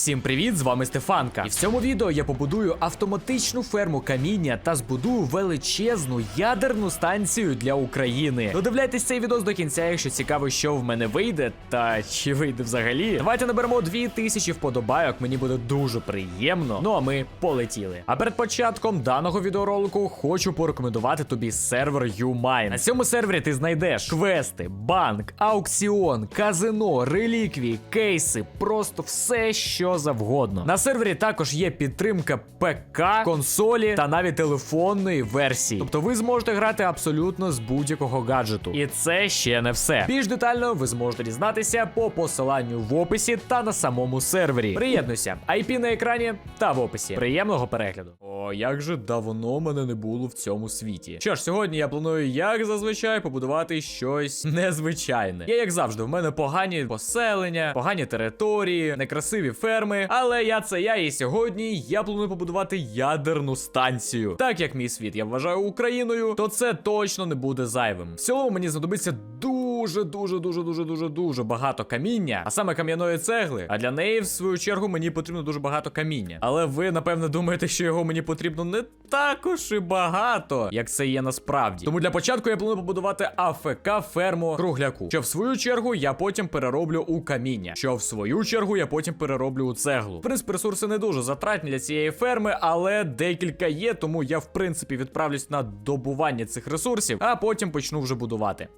Всім привіт, з вами Стефанка. І в цьому відео я побудую автоматичну ферму каміння та збудую величезну ядерну станцію для України. Додивляйтесь цей відос до кінця, якщо цікаво, що в мене вийде, та чи вийде взагалі. Давайте наберемо 2000 вподобайок, мені буде дуже приємно. Ну а ми полетіли. А перед початком даного відеоролику хочу порекомендувати тобі сервер YouMine. На цьому сервері ти знайдеш квести, банк, аукціон, казино, реліквії, кейси, просто все, що завгодно. На сервері також є підтримка ПК, консолі та навіть телефонної версії. Тобто ви зможете грати абсолютно з будь-якого гаджету. І це ще не все. Більш детально ви зможете дізнатися по посиланню в описі та на самому сервері. Приєднуйся, IP на екрані та в описі. Приємного перегляду. О, як же давно мене не було в цьому світі. Що ж, сьогодні я планую, як зазвичай, побудувати щось незвичайне. Я, як завжди, в мене погані поселення, погані території, некрасиві ферми. Але я це я, і сьогодні я планую побудувати ядерну станцію. Так як мій світ я вважаю Україною, то це точно не буде зайвим. В цілому мені знадобиться дуже, дуже, дуже, дуже, дуже, дуже багато каміння, а саме кам'яної цегли. А для неї, в свою чергу, мені потрібно дуже багато каміння. Але ви, напевно, думаєте, що його мені потрібно не також і багато, як це є насправді. Тому для початку я планую побудувати АФК ферму кругляку, що в свою чергу я потім перероблю у каміння, що в свою чергу я потім перероблю у цеглу. В принципі, ресурси не дуже затратні для цієї ферми, але декілька є, тому я в принципі відправлюсь на добування цих ресурсів, а потім почну вже будувати.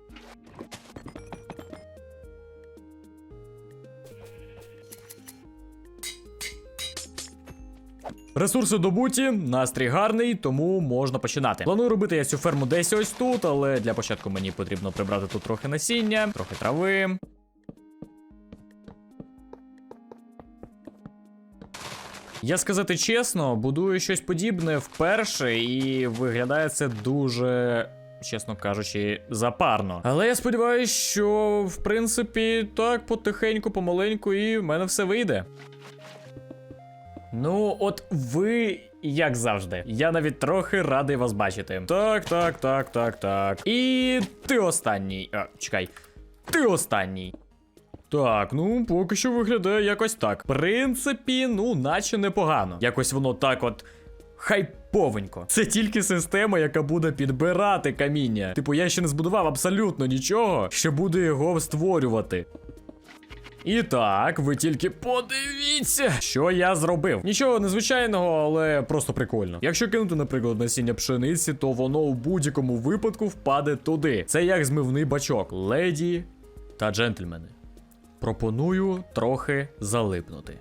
Ресурси добуті, настрій гарний, тому можна починати. Планую робити я цю ферму десь ось тут, але для початку мені потрібно прибрати тут трохи насіння, трохи трави. Я сказати чесно, будую щось подібне вперше, і виглядає це дуже. Чесно кажучи, запарно. Але я сподіваюся, що в принципі так потихеньку, помаленьку, і в мене все вийде. Ну, от ви, як завжди, я навіть трохи радий вас бачити. Так, так, так, так, так. І ти останній. А, чекай. Ти останній. Так, ну поки що виглядає якось так. В принципі, ну, наче непогано. Якось воно так от. Хайповенько. Це тільки система, яка буде підбирати каміння. Типу, я ще не збудував абсолютно нічого, що буде його створювати. І так, ви тільки подивіться, що я зробив. Нічого незвичайного, але просто прикольно. Якщо кинути, наприклад, насіння пшениці, то воно у будь-якому випадку впаде туди. Це як змивний бачок. Леді та джентльмени. Пропоную трохи залипнути.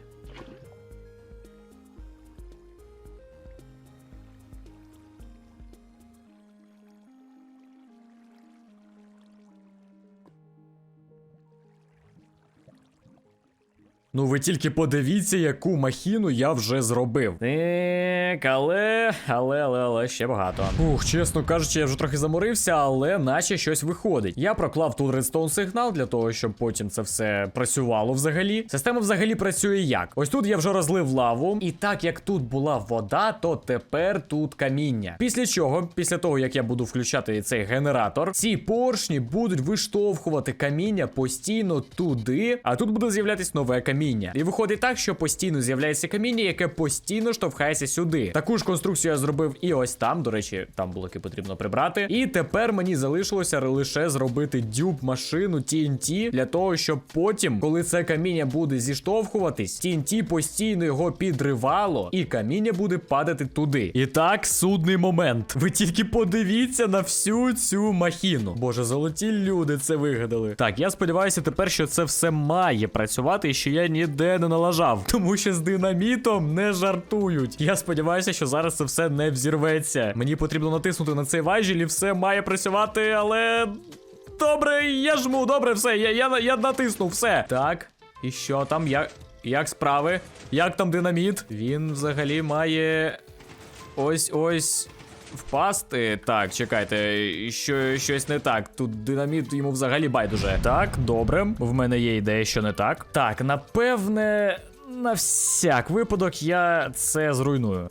Ну ви тільки подивіться, яку махіну я вже зробив. Так, але, але, але, але ще багато. Ух, чесно кажучи, я вже трохи заморився, але наче щось виходить. Я проклав тут редстоун сигнал для того, щоб потім це все працювало взагалі. Система взагалі працює як? Ось тут я вже розлив лаву, і так як тут була вода, то тепер тут каміння. Після чого, після того як я буду включати цей генератор, ці поршні будуть виштовхувати каміння постійно туди, а тут буде з'являтись нове каміння. І виходить так, що постійно з'являється каміння, яке постійно штовхається сюди. Таку ж конструкцію я зробив і ось там. До речі, там блоки потрібно прибрати. І тепер мені залишилося лише зробити дюб машину TNT для того, щоб потім, коли це каміння буде зіштовхуватись, TNT постійно його підривало, і каміння буде падати туди. І так, судний момент. Ви тільки подивіться на всю цю махіну. Боже, золоті люди це вигадали. Так, я сподіваюся тепер, що це все має працювати, і що я ніде не налажав. Тому що з динамітом не жартують. Я сподіваюся, що зараз це все не взірветься. Мені потрібно натиснути на цей важіль і все має працювати, але. Добре, я жму, добре, все, я, я, я натиснув, все. Так, і що там? Як, як справи? Як там динаміт? Він взагалі має. Ось ось. Впасти. Так, чекайте, що щось не так. Тут динаміт йому взагалі байдуже. Так, добре. В мене є ідея, що не так. Так, напевне, на всяк випадок я це зруйную.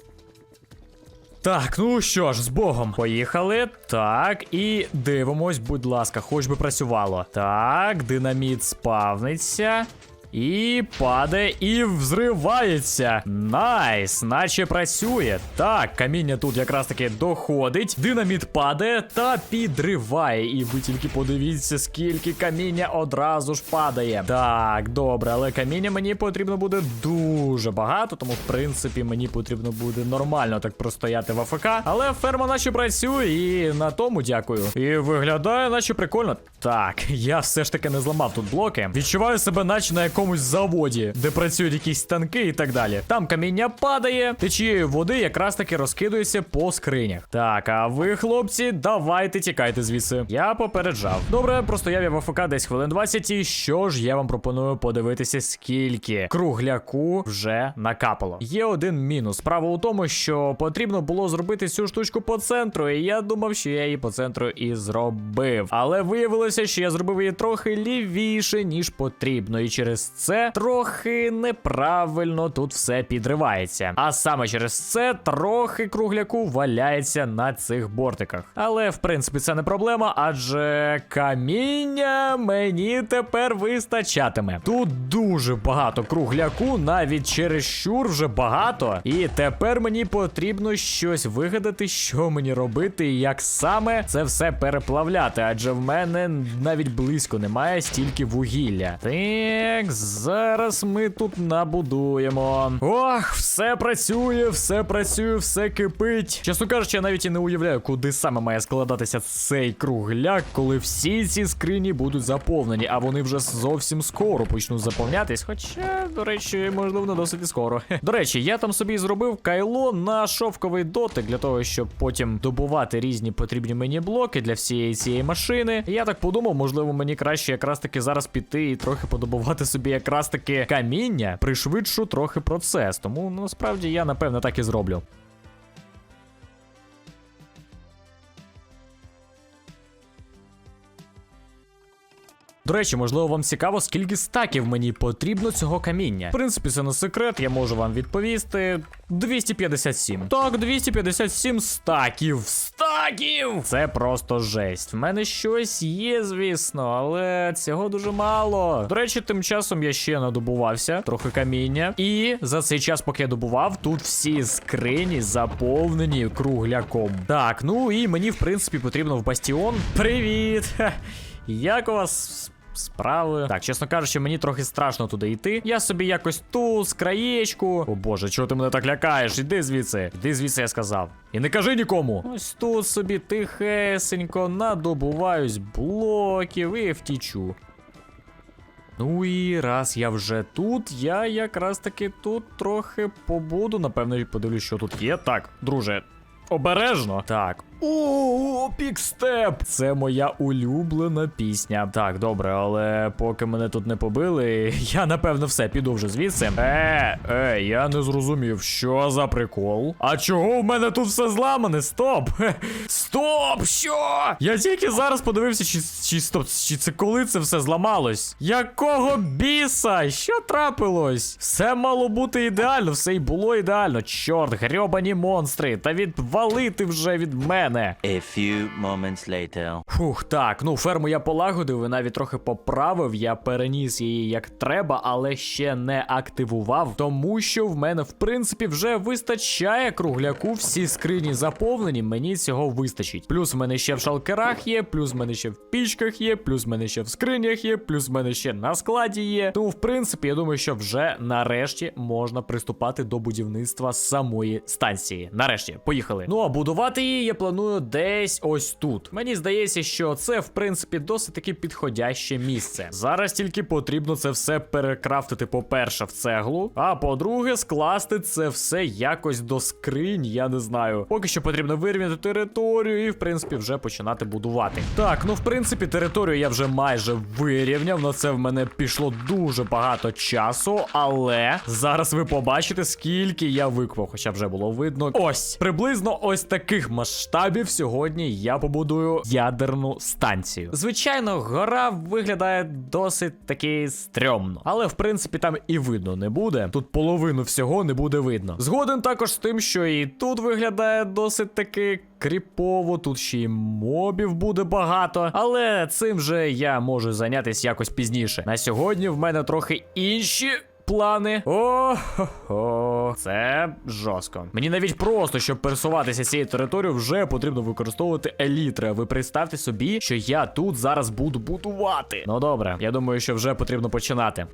Так, ну що ж, з Богом. Поїхали. Так, і дивимось, будь ласка, хоч би працювало. Так, динаміт спавниться. І падає, і взривається. Найс, наче працює. Так, каміння тут якраз таки доходить. Динаміт падає та підриває. І ви тільки подивіться, скільки каміння одразу ж падає. Так, добре, але каміння мені потрібно буде дуже багато, тому в принципі мені потрібно буде нормально так простояти в АФК. Але ферма наче працює, і на тому дякую. І виглядає, наче прикольно. Так, я все ж таки не зламав тут блоки. Відчуваю себе, наче на якомусь заводі, де працюють якісь станки і так далі. Там каміння падає, течією води якраз таки розкидується по скринях. Так, а ви, хлопці, давайте тікайте звідси. Я попереджав. Добре, простояв я в АФК десь хвилин 20, і що ж я вам пропоную подивитися, скільки кругляку вже накапало. Є один мінус. Справа у тому, що потрібно було зробити цю штучку по центру, і я думав, що я її по центру і зробив. Але виявилося, що я зробив її трохи лівіше, ніж потрібно, і через це трохи неправильно тут все підривається. А саме через це трохи кругляку валяється на цих бортиках. Але в принципі це не проблема, адже каміння мені тепер вистачатиме. Тут дуже багато кругляку, навіть через щур вже багато. І тепер мені потрібно щось вигадати, що мені робити, і як саме це все переплавляти, адже в мене навіть близько немає стільки вугілля. Так, зараз ми тут набудуємо. Ох, все працює, все працює, все кипить. Чесно кажучи, я навіть і не уявляю, куди саме має складатися цей кругляк, коли всі ці скрині будуть заповнені, а вони вже зовсім скоро почнуть заповнятись. Хоча, до речі, можливо, не досить скоро. До речі, я там собі зробив кайло на шовковий дотик для того, щоб потім добувати різні потрібні мені блоки для всієї цієї машини. Я так подумав, можливо, мені краще якраз таки зараз піти і трохи подобувати собі якраз таки каміння, пришвидшу трохи процес. Тому ну, насправді я напевне так і зроблю. До речі, можливо, вам цікаво, скільки стаків мені потрібно цього каміння. В принципі, це не секрет, я можу вам відповісти. 257. Так, 257 стаків. Стаків! Це просто жесть. В мене щось є, звісно, але цього дуже мало. До речі, тим часом я ще надобувався, трохи каміння. І за цей час, поки я добував, тут всі скрині заповнені кругляком. Так, ну і мені, в принципі, потрібно в бастіон. Привіт! Як у вас справи? Так, чесно кажучи, мені трохи страшно туди йти. Я собі якось ту з краєчку. О боже, чого ти мене так лякаєш? Іди звідси. Іди звідси, я сказав. І не кажи нікому. Ось тут собі тихесенько надобуваюсь блоків і втічу. Ну і раз я вже тут, я якраз таки тут трохи побуду. Напевно, подивлюсь, що тут є. Так, друже, обережно. Так. О, пікстеп! Це моя улюблена пісня. Так, добре, але поки мене тут не побили, я напевно все піду вже звідси. Е, е, я не зрозумів, що за прикол. А чого в мене тут все зламане? Стоп! Стоп! Що? Я тільки зараз подивився, чи, чи стоп, чи це коли це все зламалось? Якого біса? Що трапилось? Все мало бути ідеально, все й було ідеально. Чорт, грьобані монстри, та відвалити вже від мене. A few moments later. Фух, так, ну ферму я полагодив і навіть трохи поправив. Я переніс її як треба, але ще не активував, тому що в мене, в принципі, вже вистачає кругляку. Всі скрині заповнені, мені цього вистачить. Плюс в мене ще в шалкерах є, плюс в мене ще в пічках є, плюс в мене ще в скринях є, плюс в мене ще на складі є. Тому, в принципі, я думаю, що вже нарешті можна приступати до будівництва самої станції. Нарешті, поїхали. Ну а будувати її я планую десь ось тут. Мені здається, що це в принципі досить таки підходяще місце. Зараз тільки потрібно це все перекрафтити, по-перше, в цеглу, а по-друге, скласти це все якось до скринь, я не знаю. Поки що потрібно вирівняти територію і, в принципі, вже починати будувати. Так, ну в принципі, територію я вже майже вирівняв. На це в мене пішло дуже багато часу, але зараз ви побачите, скільки я виквав, хоча вже було видно. Ось приблизно ось таких масштабів масштабів сьогодні я побудую ядерну станцію. Звичайно, гора виглядає досить таки стрьомно, але в принципі там і видно не буде. Тут половину всього не буде видно. Згоден також з тим, що і тут виглядає досить таки кріпово, тут ще й мобів буде багато, але цим же я можу зайнятися якось пізніше. На сьогодні в мене трохи інші. Плани. О, це жорстко. Мені навіть просто, щоб пересуватися цією територією, вже потрібно використовувати елітри. Ви представте собі, що я тут зараз буду будувати. Ну добре, я думаю, що вже потрібно починати.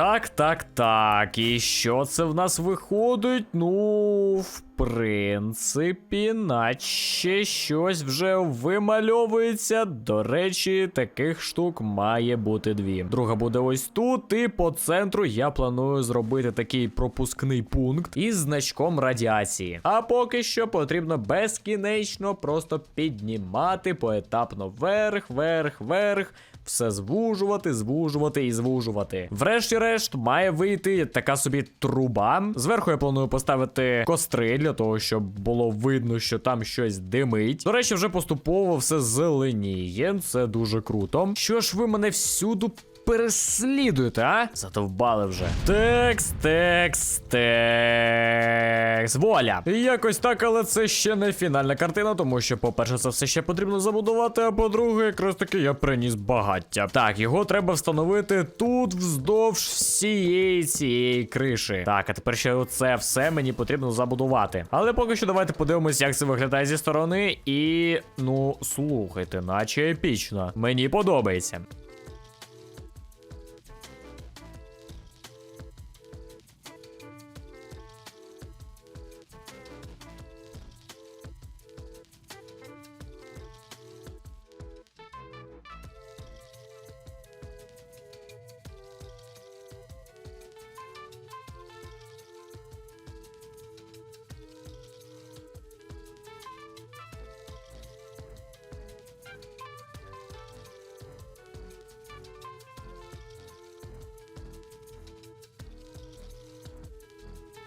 Так, так, так. І що це в нас виходить? Ну, в принципі, наче щось вже вимальовується. До речі, таких штук має бути дві. Друга буде ось тут, і по центру я планую зробити такий пропускний пункт із значком радіації. А поки що потрібно безкінечно просто піднімати поетапно вверх, вверх, вверх все звужувати, звужувати і звужувати. Врешті-решт має вийти така собі труба. Зверху я планую поставити костри для того, щоб було видно, що там щось димить. До речі, вже поступово все зеленіє. Це дуже круто. Що ж ви мене всюду переслідуєте, а? Задовбали вже. Текс, текс, текс. Воля. Якось так, але це ще не фінальна картина, тому що, по-перше, це все ще потрібно забудувати, а по-друге, якраз таки я приніс багаття. Так, його треба встановити тут вздовж всієї цієї криші. Так, а тепер ще оце все мені потрібно забудувати. Але поки що давайте подивимось, як це виглядає зі сторони. І ну, слухайте, наче епічно. Мені подобається.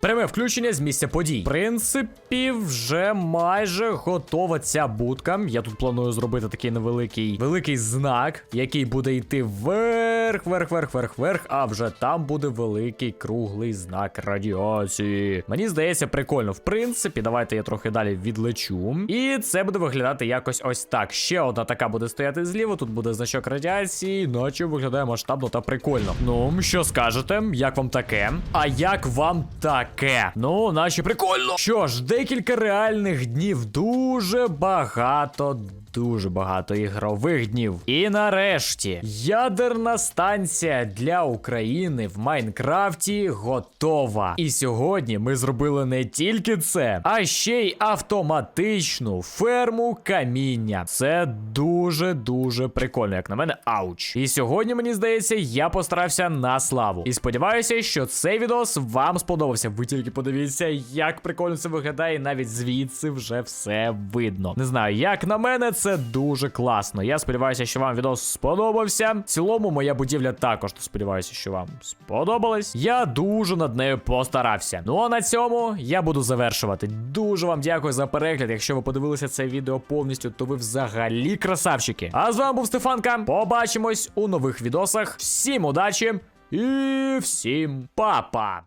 Пряме включення з місця подій. В принципі, вже майже готова ця будка. Я тут планую зробити такий невеликий великий знак, який буде йти вверх, вверх, вверх, вверх, вверх, а вже там буде великий круглий знак радіації. Мені здається, прикольно. В принципі, давайте я трохи далі відлечу. І це буде виглядати якось ось так. Ще одна така буде стояти зліва. Тут буде значок радіації, наче виглядає масштабно та прикольно. Ну, що скажете? Як вам таке? А як вам таке? Ну, наче прикольно. Що ж, декілька реальних днів, дуже багато. Дуже багато ігрових днів. І нарешті ядерна станція для України в Майнкрафті готова. І сьогодні ми зробили не тільки це, а ще й автоматичну ферму каміння. Це дуже дуже прикольно, як на мене, ауч. І сьогодні, мені здається, я постарався на славу. І сподіваюся, що цей відос вам сподобався. Ви тільки подивіться, як прикольно це виглядає, і навіть звідси вже все видно. Не знаю, як на мене, це дуже класно. Я сподіваюся, що вам відос сподобався. В цілому, моя будівля також сподіваюся, що вам сподобалась. Я дуже над нею постарався. Ну а на цьому я буду завершувати. Дуже вам дякую за перегляд. Якщо ви подивилися це відео повністю, то ви взагалі красавчики. А з вами був Стефанка. Побачимось у нових відосах. Всім удачі і всім па-па!